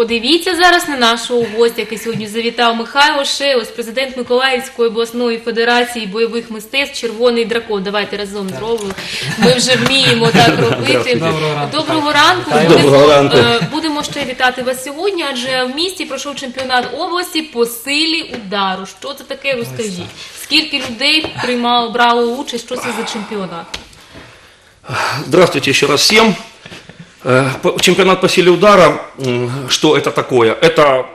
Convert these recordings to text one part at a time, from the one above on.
Подивіться зараз на нашого гостя, який сьогодні завітав Михайло Шеус, президент Миколаївської обласної федерації бойових мистецтв Червоний дракон. Давайте разом зробимо. Ми вже вміємо так робити. Доброго ранку. Доброго ранку. Доброго ранку. Е, Будемо ще вітати вас сьогодні, адже в місті пройшов чемпіонат області по силі удару. Що це таке? Розкажіть. Скільки людей приймало, брало участь? Що це за чемпіонат? Здравствуйте еще раз всем. Э, Чемпионат по силе удара, что это такое? Это,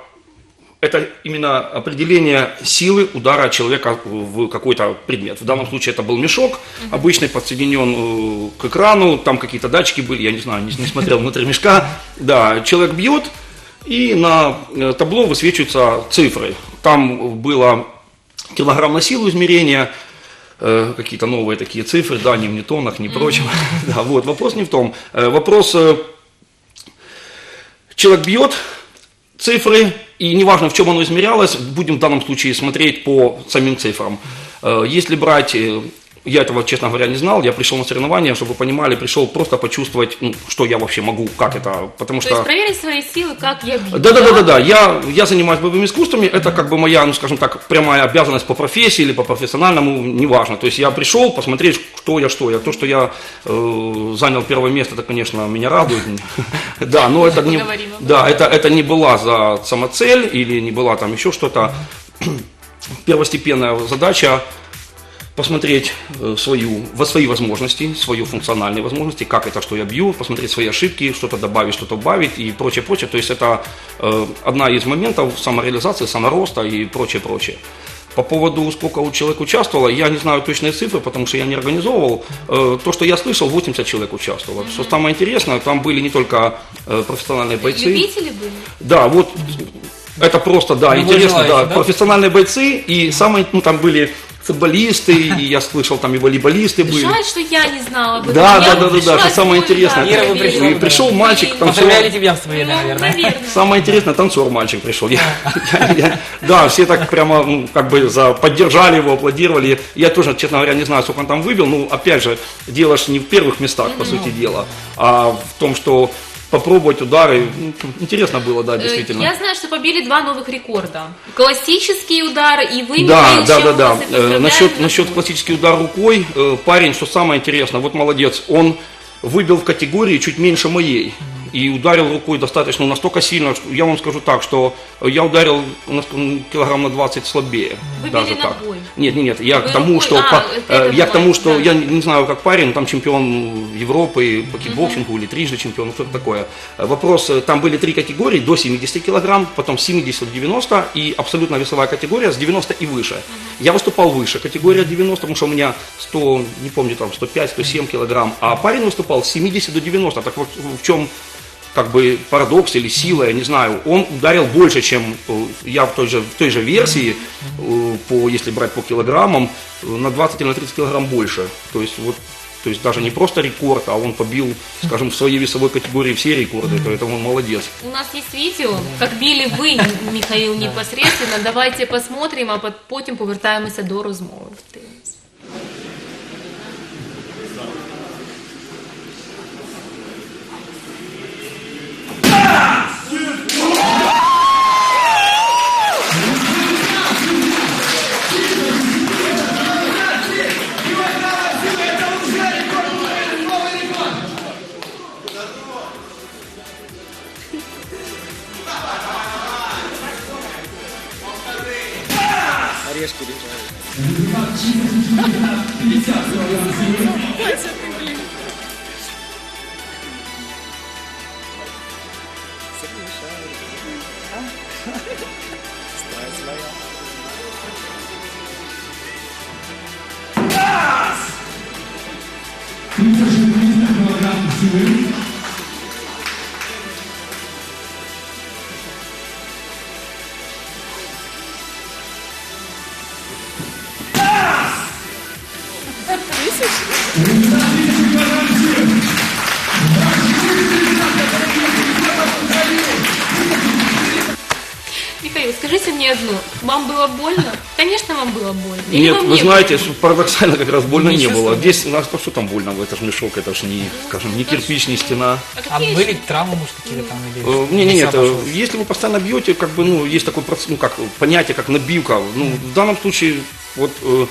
это именно определение силы удара человека в какой-то предмет. В данном случае это был мешок, обычный подсоединен э, к экрану, там какие-то датчики были, я не знаю, не, не смотрел внутрь мешка. Да, человек бьет, и на э, табло высвечиваются цифры. Там было килограмм на силу измерения, какие-то новые такие цифры, да, не в ньютонах, не прочем. Да, вот, вопрос не в том. Э, Вопрос, э, человек бьет цифры, и неважно, в чем оно измерялось, будем в данном случае смотреть по самим цифрам. Э, Если брать, э, я этого, честно говоря, не знал, я пришел на соревнования, чтобы вы понимали, пришел просто почувствовать, ну, что я вообще могу, как это, потому То что... есть проверить свои силы, как я бью. Да, да, да, да, да. Я, я занимаюсь боевыми искусствами. Это как бы моя, ну скажем так, прямая обязанность по профессии или по профессиональному, неважно. То есть я пришел посмотреть, кто я, что я. То, что я э, занял первое место, это, конечно, меня радует. Да, но это не, да, это, это не была за самоцель или не была там еще что-то. Первостепенная задача посмотреть э, свою, во свои возможности, свои функциональные возможности, как это, что я бью, посмотреть свои ошибки, что-то добавить, что-то убавить и прочее, прочее. То есть это э, одна из моментов самореализации, самороста и прочее, прочее. По поводу, сколько человек участвовало, я не знаю точные цифры, потому что я не организовывал. Э, То, что я слышал, 80 человек участвовало. Что самое интересное, там были не только э, профессиональные бойцы. Любители были? Да, вот это просто, да, Любой интересно, да, желающий, да? профессиональные бойцы, и самые, ну, там были футболисты, и я слышал, там и волейболисты были. Жаль, что я не знала об этом. Да, да, да, да, да, что самое интересное. Ира, вы пришли, И пришел мальчик, Ну, танцор. Поздравляли тебя с победой, Ну, наверное. Самое интересное, танцор мальчик пришел. Я- я- я- да, все так прямо, ну, как бы за, поддержали его, аплодировали. Я тоже, честно говоря, не знаю, сколько он там выбил. Ну, опять же, дело ж не в первых местах, по сути дела, а в том, что попробовать удары. ну, Интересно было, да, Э, действительно. Я знаю, что побили два новых рекорда. Классические удары, и вы, Да, Михаил, да, да, да. и Э, поздравляем. Насчет, насчет классический удар рукой, э, парень, что самое интересное, вот молодец, он выбил в категории чуть меньше моей. И ударил рукой достаточно, настолько сильно, что я вам скажу так, что я ударил на м, килограмм на 20 слабее. Вы даже били так. бой? Нет, нет, нет, я Вы к тому, рукой- что, а, по- э, я к тому, что да. я не знаю, как парень, там чемпион Европы по кикбоксингу или трижды чемпион, ну, что-то такое. Вопрос, э, там были три категории, до 70 килограмм, потом 70 до 90 и абсолютно весовая категория с 90 и выше. Я выступал выше, категория 90, потому что у меня 100, не помню, там 105, 107 килограмм, а парень выступал с 70 до 90. Так вот в чем как бы парадокс или сила, я не знаю, он ударил больше, чем э, я в той же, в той же версии, э, по, если брать по килограммам, э, на 20 или на 30 килограмм больше. То есть вот то есть даже не просто рекорд, а он побил, скажем, в своей весовой категории все рекорды, поэтому он молодец. У нас есть видео, как били ви, Михаил, непосредственно. Давайте посмотрим, а пот- потім повертаємося до розмови. орешки лежали. Вася, ты, Дивимось. мне одно. Вам было больно? Конечно, вам было больно. Или Нет, вам вы не знаете, было? парадоксально как раз больно Не не было. Здесь у нас что там больно, это же мешок, это же не, скажем, не кирпич, не стена. А А были травмы, может, какие-то там? Или Э, Не, не, э, обошлось? если вы постоянно бьете, как бы, ну, есть процесс, ну, как понятие, как набивка. Ну, в данном случае, вот, э,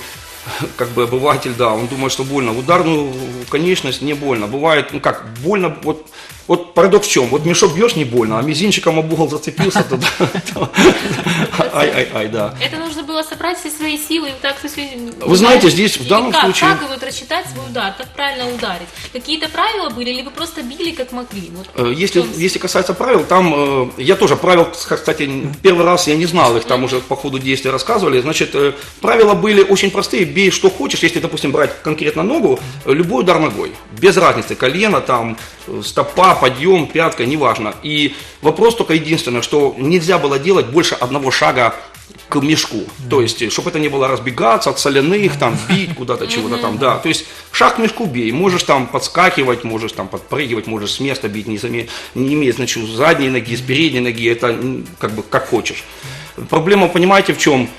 как бы обыватель, да, он думает, что больно. В ударную конечность не больно. Бывает, ну как, больно, вот, вот парадокс в чем? Вот мешок бьешь, не больно, а мизинчиком об угол зацепился, ай-ай-ай, да. Это нужно было собрать все свои силы и вот так все... Вы знаете, здесь в данном как, случае- Как вот рассчитать свой удар, как правильно ударить? Какие-то правила были, или вы просто били как могли? Вот. Э, Если, если касается правил, там, э, я тоже правил, кстати, первый раз я не знал их, там уже по ходу действия рассказывали. Значит, э, правила были очень простые, бей что хочешь, если, допустим, брать конкретно ногу, любой удар ногой, без разницы, колено, там, стопа, подъем, пятка, неважно. И вопрос только единственное, что нельзя было делать больше одного шага к мешку. То есть, чтобы это не было разбегаться от соляных, там, бить куда-то, чего-то там, да. То есть, шаг к мешку бей. Можешь там подскакивать, можешь там подпрыгивать, можешь с места бить, не, заме- не имеет значения, с задней ноги, с передней ноги, это как бы как хочешь. Проблема, понимаете, в чем?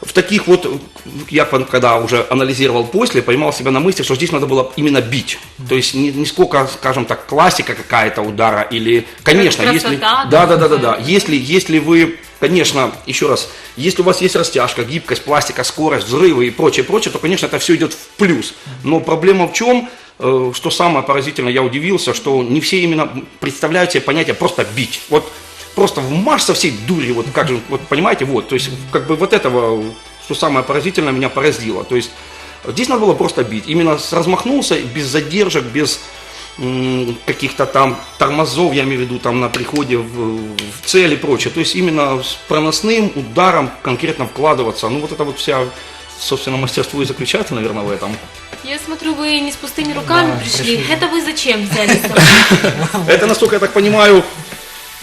В таких вот, я когда уже анализировал после, поймал себя на мысли, что здесь надо было именно бить. То есть не, не сколько, скажем так, классика какая-то удара или, конечно, Красота, если, да, да, да, да, да, если, если вы, конечно, еще раз, если у вас есть растяжка, гибкость, пластика, скорость, взрывы и прочее, прочее, то, конечно, это все идет в плюс. Но проблема в чем? Э, Что самое поразительное, я удивился, что не все именно представляют себе понятие просто бить. Вот просто в марш со всей дури, вот как же, вот понимаете, вот, то есть как бы вот этого, что самое поразительное, меня поразило. То есть здесь надо было просто бить, именно с- размахнулся, без задержек, без каких-то там тормозов, я имею в виду, там на приходе в, в цель и прочее. То есть именно с проносным ударом конкретно вкладываться. Ну вот это вот вся, собственно, мастерство и заключается, наверное, в этом. Я смотрю, вы не с пустыми руками Да, пришли. пришли. Это вы зачем взяли? Это, насколько я так понимаю,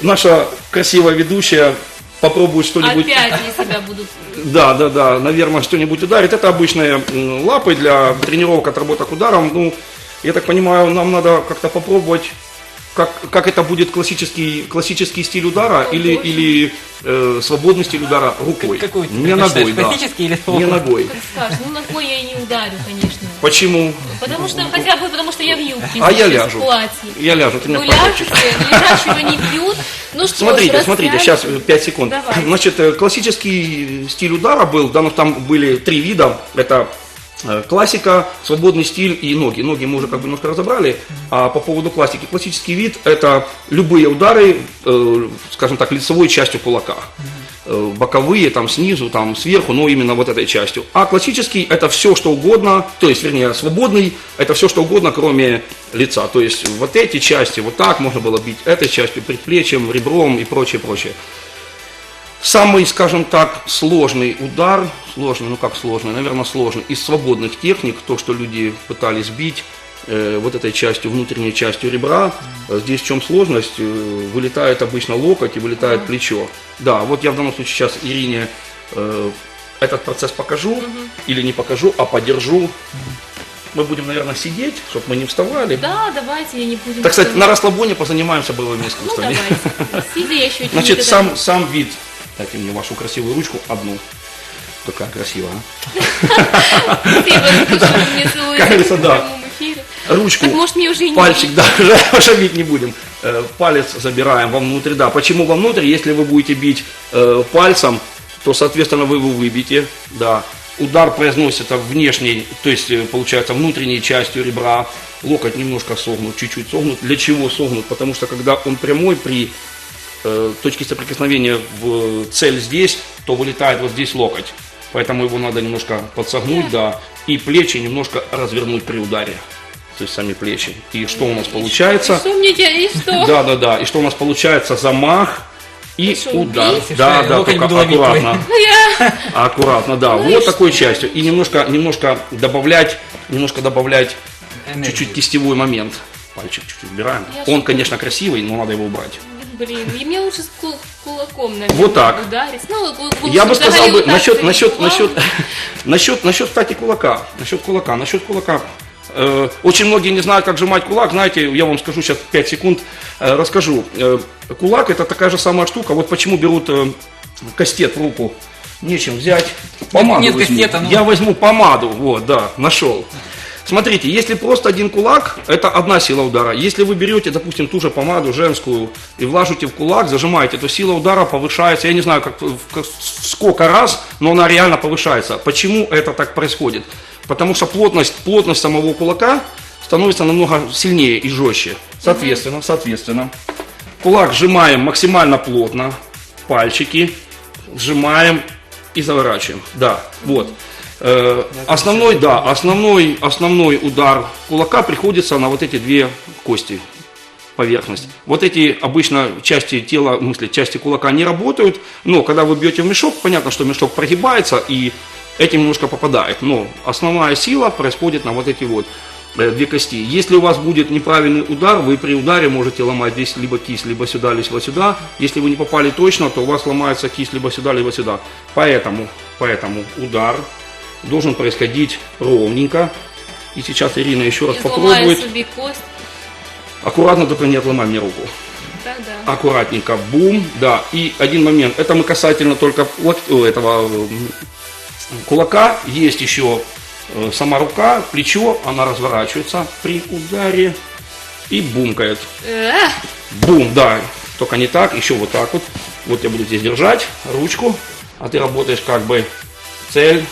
наша красивая ведущая попробует что-нибудь... Опять я себя будут... Да, да, да, наверное, что-нибудь ударит. Это обычные лапы для тренировок, отработок ударом. Ну, я так понимаю, нам надо как-то попробовать, как, как это будет классический, классический стиль удара О, или, боже. или э, свободный стиль удара рукой. Как- какой Не ногой, да. классический или Не ногой. Скажешь, ну ногой я и не ударю, конечно. Почему? Потому что, хотя бы потому что я в юбке. А я ляжу. Платье. Я ляжу, ты меня ляжете, но лежачего не бьют. Ну что Смотрите, смотрите, сейчас распрямитесь. 5 секунд. Давайте. Значит, э, классический стиль удара был, да, ну, там были три вида. Это э, классика, свободный стиль и ноги. Ноги мы уже как бы немножко разобрали. А по поводу классики, классический вид это любые удары, э, скажем так, лицевой частью кулака. Э, Боковые, там снизу, там сверху, но именно вот этой частью. А классический это все, что угодно, то есть, вернее, свободный, это все, что угодно, кроме лица. То есть вот эти части, вот так можно было бить этой частью, предплечьем, ребром и прочее, прочее. Самый, скажем так, сложный удар, сложный, ну как сложный, наверное, сложный, из свободных техник, то, что люди пытались бить, э, вот этой частью, внутренней частью ребра, Э, здесь в чем сложность, Э, вылетает обычно локоть и вылетает плечо. Да, вот я в данном случае сейчас Ирине э, этот процесс покажу, или не покажу, а подержу. Мы будем, наверное, сидеть, чтобы мы не вставали. Да, давайте, я не буду... Так сказать, на расслабоне позанимаемся боевыми Ну, искусствами. давайте. Сидя я еще Значит, сам, сам вид. Дайте мне вашу красивую ручку, одну. Какая красивая. а? Кажется, да. Ручку, может, мне уже пальчик, да, уже бить не будем. Э, Палец забираем вовнутрь, да. Почему вовнутрь? Если вы будете бить э, пальцем, то, соответственно, вы его выбьете, да. Удар произносится внешней, то есть, э, получается, внутренней частью ребра. Локоть немножко согнут, чуть-чуть согнут. Для чего согнут? Потому что, когда он прямой при э, точки соприкосновения в цель здесь, то вылетает вот здесь локоть. Поэтому его надо немножко подсогнуть, да, и плечи немножко развернуть при ударе. То есть сами плечи. И что у нас получается? делать? И что? Да, да, да. И что у нас получается? Замах и удар. Да, Если да, только аккуратно. Ну. Аккуратно, да. Ну вот такой частью. И немножко, немножко добавлять, немножко добавлять чуть-чуть кистевой момент. Пальчик чуть-чуть убираем. Он, конечно, красивый, но надо его убрать. Блин, и мне лучше с кул- кулаком, наверное, Вот так. ударить. Ну, кул- Я бы сказал бы насчет, насчет, насчет, насчет, насчет, кстати, кулака. Насчет кулака. Насчет кулака. Э, очень многие не знают, как сжимать кулак. Знаете, я вам скажу сейчас 5 секунд, э, расскажу. Э, кулак это такая же самая штука. Вот почему берут э, кастет в руку нечем взять. Помаду нет возьму. кастета, ну. Я возьму помаду, вот, да, нашел. Смотрите, если просто один кулак, это одна сила удара. Если вы берете, допустим, ту же помаду женскую и влажите в кулак, зажимаете, то сила удара повышается, я не знаю, как, как- сколько раз, но она реально повышается. Почему это так происходит? Потому что плотность, плотность самого кулака становится намного сильнее и жестче. Соответственно, соответственно, кулак сжимаем максимально плотно, пальчики сжимаем и заворачиваем. Да, вот. Э, основной, да, основной, основной удар кулака приходится на вот эти две кости, поверхность. Вот эти обычно части тела, в смысле, части кулака не работают, но когда вы бьете в мешок, понятно, что мешок прогибается и этим немножко попадает. Но основная сила происходит на вот эти вот э, две кости. Если у вас будет неправильный удар, вы при ударе можете ломать здесь либо кисть, либо сюда, либо сюда. Если вы не попали точно, то у вас ломается кисть либо сюда, либо сюда. Поэтому, поэтому удар должен происходить ровненько. И сейчас Ирина еще раз І зламає попробует. собі кость. Аккуратно, только не отломай мне руку. Так, да. Аккуратненько, бум, да. И один момент, это мы касательно только лок- э, этого м, кулака. Есть еще э, сама рука, плечо, она разворачивается при ударе и бумкает. Е, Бум, да, только не так, еще вот так вот. Вот я буду здесь держать ручку, а ты работаешь как бы цель,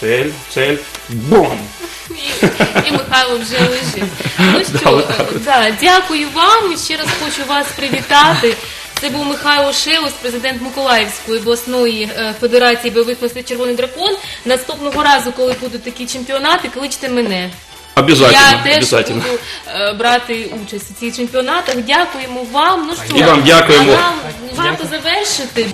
цель, цель, бум. І, і Михайло вже лежить. Ну що, да, дякую вам. І ще раз хочу вас привітати. Це був Михайло Шелус, президент Миколаївської обласної е, федерації бойових мистецтв Червоний дракон. Наступного разу, коли будуть такі чемпіонати, кличте мене. Обязательно, Я теж обязательно. буду е, брати участь у цих чемпіонатах. Дякуємо вам. Ну що, І вам дякуємо. а нам варто завершити.